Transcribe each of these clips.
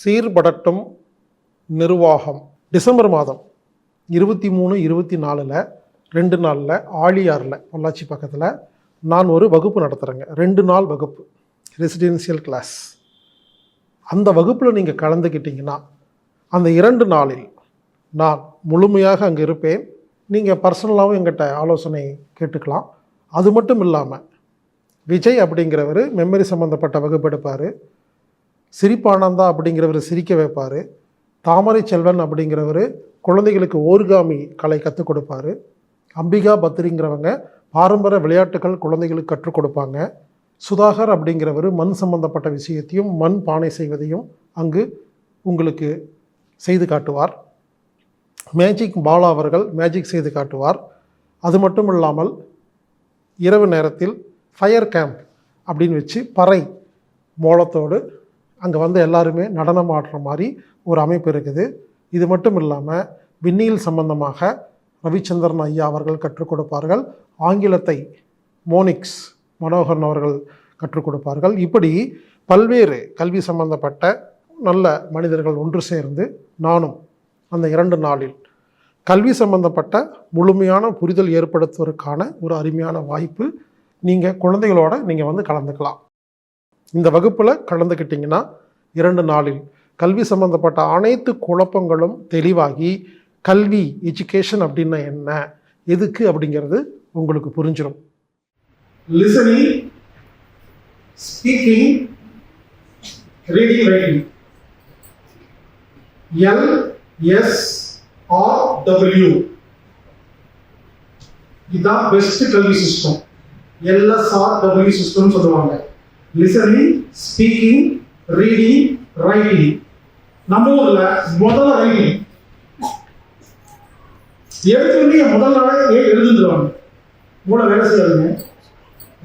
சீர்படட்டும் நிர்வாகம். டிசம்பர் மாதம் இருபத்தி மூணு இருபத்தி நாலில் ரெண்டு நாளில் ஆழியாரில் பொள்ளாச்சி பக்கத்தில் நான் ஒரு வகுப்பு நடத்துகிறேங்க ரெண்டு நாள் வகுப்பு. ரெசிடென்சியல் கிளாஸ் அந்த வகுப்பில் நீங்கள் கலந்துக்கிட்டிங்கன்னா அந்த இரண்டு நாளில் நான் முழுமையாக அங்கே இருப்பேன். நீங்கள் பர்சனலாகவும் எங்கிட்ட ஆலோசனை கேட்டுக்கலாம். அது மட்டும் இல்லாமல் விஜய் அப்படிங்கிறவர் மெமரி சம்மந்தப்பட்ட வகுப்பு எடுப்பார் சிரிப்பானந்தா அப்படிங்கிறவர் சிரிக்க வைப்பார். தாமரை செல்வன் அப்படிங்கிறவர் குழந்தைகளுக்கு ஓர்காமி கலை கற்றுக் கொடுப்பாரு. அம்பிகா பத்ரிங்கிறவங்க பாரம்பரிய விளையாட்டுகள் குழந்தைகளுக்கு கற்றுக் கொடுப்பாங்க. சுதாகர் அப்படிங்கிறவர் மண் சம்பந்தப்பட்ட விஷயத்தையும் மண் பானை செய்வதையும் அங்கு உங்களுக்கு செய்து காட்டுவார். மேஜிக் பாலா அவர்கள் மேஜிக் செய்து காட்டுவார். அது மட்டும் இல்லாமல் இரவு நேரத்தில் ஃபயர் கேம்ப் அப்படின்னு வச்சு பறை மோளத்தோடு அங்கே வந்து எல்லாருமே நடனம் ஆடுற மாதிரி ஒரு அமைப்பு இருக்குது. இது மட்டும் இல்லாமல் விண்ணியல் சம்பந்தமாக ரவிச்சந்திரன் ஐயா அவர்கள் கற்றுக் கொடுப்பார்கள். ஆங்கிலத்தை மோனிக்ஸ் மனோகரன் அவர்கள் கற்றுக் கொடுப்பார்கள். இப்படி பல்வேறு கல்வி சம்பந்தப்பட்ட நல்ல மனிதர்கள் ஒன்று சேர்ந்து நானும் அந்த இரண்டு நாளில் கல்வி சம்பந்தப்பட்ட முழுமையான புரிதல் ஏற்படுத்துவதற்கான ஒரு அருமையான வாய்ப்பு நீங்கள் குழந்தைகளோட நீங்கள் வந்து கலந்துக்கலாம். இந்த வகுப்பில் கலந்துக்கிட்டிங்கன்னா இரண்டு நாளில் கல்வி சம்பந்தப்பட்ட அனைத்து குழப்பங்களும் தெளிவாகி கல்வி எஜுகேஷன் அப்படின்னா என்ன எதுக்கு அப்படிங்கிறது உங்களுக்கு புரிஞ்சிடும் listening speaking reading, writing. L, S, R, இதுதான் பெஸ்ட் கல்வி சிஸ்டம் எல்எஸ்ஆர் டபிள்யூ சிஸ்டம் சொல்லுவாங்க. லிசனிங் ஸ்பீக்கிங் ரீடிங் ரைட்டிங் நம்ம ஊர்ல முதல்ல ரைட்டிங் எடுத்தோடனே முதல் நாளே ஏ எழுதுந்துருவாங்க மூளை வேலை செய்யாதுங்க.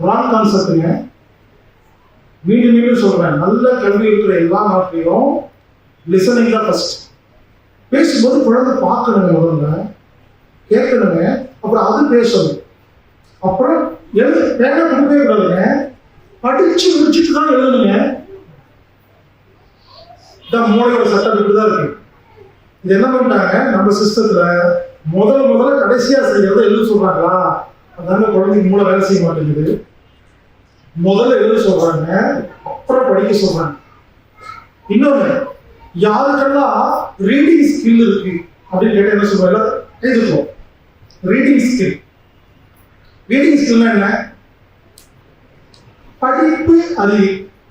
ராங் கான்செப்டுங்க மீண்டும் மீண்டும் சொல்றேன். நல்ல கல்வி இருக்கிற எல்லா நாட்டிலையும் லிசனிங் தான் ஃபர்ஸ்ட் பேசும்போது குழந்தை பார்க்கணுங்க முதல்ல. கேட்கணுங்க. அப்புறம் அது பேசணும். அப்புறம் எழுது பேனா கொடுக்கவே கூடாதுங்க. படிச்சு முடிச்சுட்டு தான் எழுதணுங்க இதான் மூளையோட சட்டம் இப்படிதான் இருக்கு. இது என்ன பண்ணிட்டாங்க? நம்ம சிஸ்டத்துல முதல்ல முதல்ல கடைசியா செய்யறத எழுத சொல்றாங்களா? அதனால குழந்தைக்கு மூளை வேலை செய்ய மாட்டேங்குது. முதல்ல எழுத சொல்றாங்க அப்புறம் படிக்க சொல்றாங்க. இன்னொன்னு யாருக்கெல்லாம் ரீடிங் ஸ்கில் இருக்கு? அப்படின்னு கேட்டா என்ன சொல்றாங்க எழுதுவோம் ரீடிங் ஸ்கில் ரீடிங் ஸ்கில்னா என்ன? படிப்பு அது.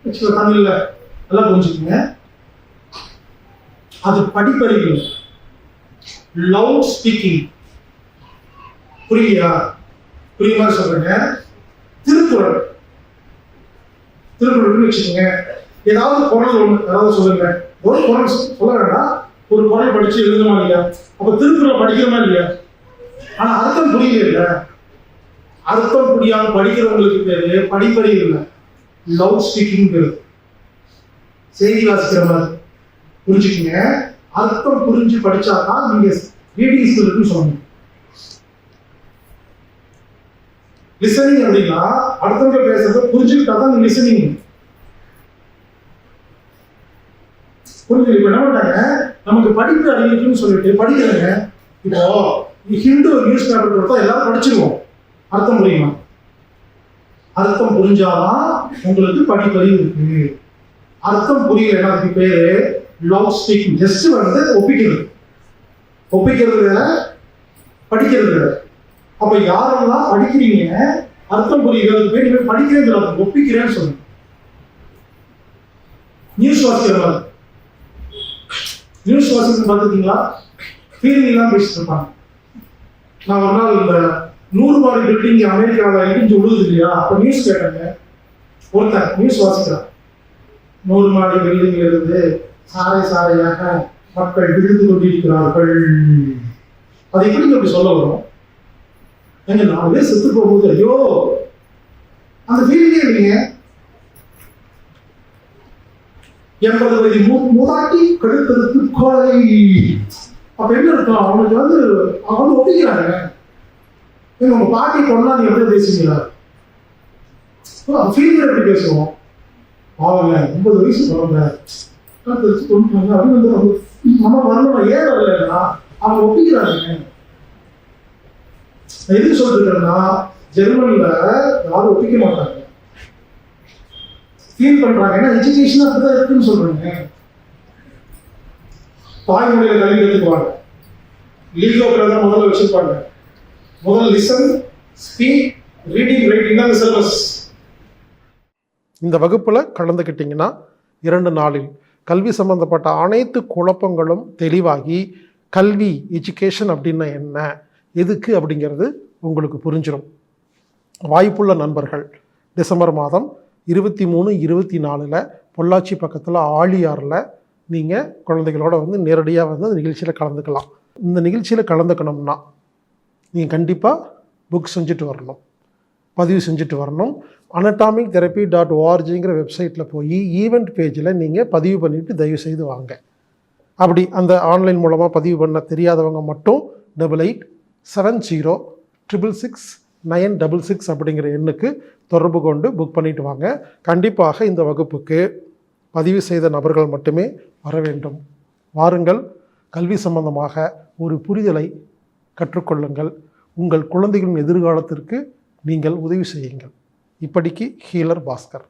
தமிழ்ல நல்லா புரிஞ்சுக்கோங்க. அது படிப்பறிவு. லவுட் ஸ்பீக்கிங் புரியுதா? புரியுமா சொல்றேங்க? திருக்குறள். திருக்குறள் வச்சுக்கோங்க. ஏதாவது குரல் ஒண்ணு ஏதாவது சொல்லுங்க. ஒரு குரல் சொல்ல வேண்டாம் ஒரு குரல் படிச்சு எழுதணுமா இல்லையா? அப்ப திருக்குறள் படிக்கிறோமா இல்லையா? ஆனா அர்த்தம் புரியல இல்லை. அர்த்தம் புரியாம படிக்கிறவங்களுக்கு பேரு படிப்பறிவு இல்லை. லவுட் ஸ்பீக்கிங் பேரு. செய்தி வாசிக்கிற மாதிரி. புரிஞ்சுக்கங்க. அர்த்தம் புரிஞ்சு படிச்சாதான் நீங்க ரீடிங் ஸ்கில்னு சொல்லணும். லிசனிங் அப்படின்னா அடுத்தவங்க பேசுறத புரிஞ்சுக்கிட்டா தான் லிசனிங் புரிஞ்சு இப்ப என்ன பண்ணாங்க நமக்கு படிப்பு அறிவிக்குன்னு சொல்லிட்டு படிக்கிறாங்க இப்போ ஹிந்து நியூஸ் பேப்பர் கொடுத்தா எல்லாரும் படிச்சிருவோம். அர்த்தம் புரியுமா? அர்த்தம் புரிஞ்சாதான் உங்களுக்கு படிப்பறிவு இருக்கு அர்த்தம் புரியலன்னா அதுக்கு பேரு லவுட் ஸ்பீக்கிங் ஜஸ்ட் வந்து ஒப்பிக்கிறது. ஒப்பிக்கிறது வேற படிக்கிறது வேற. அப்ப யாரெல்லாம் படிக்கிறீங்க? அர்த்தம் புரியுறது பேர் நீங்க படிக்கிறேன்னு ஒப்பிக்கிறேன்னு சொல்லுங்க நியூஸ் வாசிக்கிற நியூஸ் வாசிக்கிறது பார்த்துருக்கீங்களா? ஃபீலிங் எல்லாம் பேசிட்டு இருப்பாங்க. நான் ஒரு நாள் இந்த நூறு மாடி பில்டிங் அமெரிக்காவில் இடிஞ்சு விழுது இல்லையா? அப்போ நியூஸ் கேட்டாங்க. ஒருத்தன் நியூஸ் வாசிக்கிறான் நூறு மாடி பில்டிங்ல இருந்து சாலை சாலையாக மக்கள் விழுந்து கொண்டிருக்கிறார்கள். அது எப்படி அப்படி சொல்ல வரும்? எங்க நாலு பேர் செத்து போகும்போது ஐயோ! அந்த ஃபீலிங்கே இல்லைங்க. எண்பது வயது மூ- மூதாட்டி கழுத்தெடுத்து கொலை அப்ப என்ன இருக்கும் அவனுக்கு வந்து அவங்க ஒப்பிக்கிறாங்க உங்க பாட்டி பொண்ணா நீ எப்படி பேசுவீங்களா ஃபீலிங் எப்படி பேசுவோம்? அவங்க ஒன்பது வயசு குழந்தை. அடுத்து கொண்டு அப்படின்னு வந்து நம்ம வரணும் ஏன் வரலன்னா அவங்க ஒப்பிக்கிறாங்க. நான் எதுக்கு சொல்லிருக்கேன்னா ஜெர்மனில யாரும் ஒப்பிக்க மாட்டாங்க. ஃபீல் பண்றாங்க. ஏன்னா எஜுகேஷன் அப்படிதான் இருக்குன்னு சொல்றாங்க. தாய்மொழியில கல்வி கற்றுக்குவாங்க லீகோ தான் முதல்ல வச்சிருப்பாங்க. முதல் லிசன் ஸ்பீக் ரீடிங் ரைட்டிங் தான் சிலபஸ் இந்த வகுப்பில் கலந்துக்கிட்டிங்கன்னா இரண்டு நாளில் கல்வி சம்பந்தப்பட்ட அனைத்து குழப்பங்களும் தெளிவாகி கல்வி எஜுகேஷன் அப்படின்னா என்ன எதுக்கு அப்படிங்கிறது உங்களுக்கு புரிஞ்சிடும் வாய்ப்புள்ள நண்பர்கள் டிசம்பர் மாதம் இருபத்தி மூணு இருபத்தி நாலில் பொள்ளாச்சி பக்கத்தில் ஆழியாரில் நீங்கள் குழந்தைகளோட வந்து நேரடியாக வந்து அந்த நிகழ்ச்சியில் கலந்துக்கலாம். இந்த நிகழ்ச்சியில் கலந்துக்கணும்னா நீங்கள் கண்டிப்பாக புக் செஞ்சுட்டு வரணும். பதிவு செஞ்சுட்டு வரணும். அனட்டாமிக் தெரப்பி டாட் ஓஆர்ஜிங்கிற வெப்சைட்டில் போய் ஈவெண்ட் பேஜில் நீங்கள் பதிவு பண்ணிவிட்டு தயவு செய்து வாங்க. அப்படி அந்த ஆன்லைன் மூலமாக பதிவு பண்ண தெரியாதவங்க மட்டும் double eight seven zero triple six nine double six அப்படிங்கிற எண்ணுக்கு தொடர்பு கொண்டு புக் பண்ணிட்டு வாங்க. கண்டிப்பாக இந்த வகுப்புக்கு பதிவு செய்த நபர்கள் மட்டுமே வர வேண்டும். வாருங்கள். கல்வி சம்பந்தமாக ஒரு புரிதலை கற்றுக்கொள்ளுங்கள். உங்கள் குழந்தைகளின் எதிர்காலத்திற்கு நீங்கள் உதவி செய்யுங்கள். இப்படிக்கு ஹீலர் பாஸ்கர்.